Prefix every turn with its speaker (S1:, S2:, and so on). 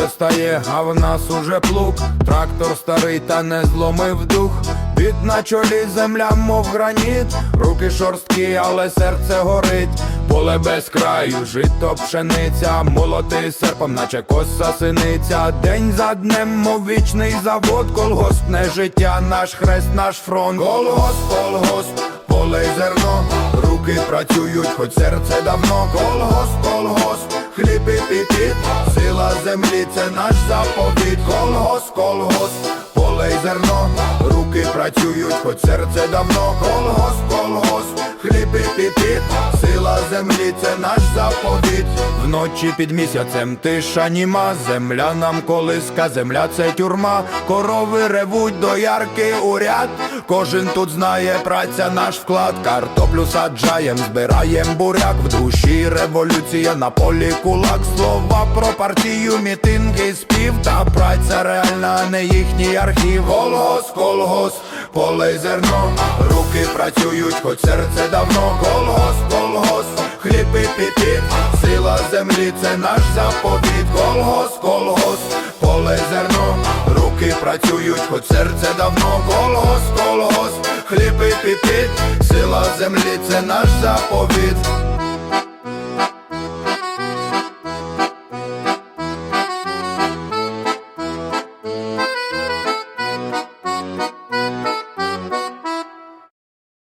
S1: немає, а в нас уже плуг. Трактор старий та не зломив дух. Під на чолі земля, мов граніт, руки шорсткі, але серце горить. Поле без краю, жито пшениця, молоти серпом, наче коса синиця. День за днем, мов вічний завод, колгоспне життя, наш хрест, наш фронт. Колгосп, колгосп, поле й зерно, руки працюють, хоч серце давно. Колгосп, колгосп, хліб і піпіт, сила землі, це наш заповіт. колгос, колгос, поле й зерно, руки працюють, хоч серце давно. колгос, колгос, хліб і піпіт, сила землі, це наш заповіт. Вночі під місяцем тиша німа, земля нам колиска, земля це тюрма, корови ревуть до ярки у ряд. Кожен тут знає праця наш вклад. Картоплю саджаєм, збираєм буряк. В душі революція на полі кулак. Слова про партію, мітинги, спів та праця реальна, не їхній архів. Колгос, колгос, поле зерно, руки працюють, хоч серце давно. Колгос, колгос, хліб і піпіт, сила землі, це наш заповіт. Колгос, колгос, поле зерно, руки працюють, хоч серце давно. Колгос, колгос, хліб і піпіт, сила землі, це наш заповіт.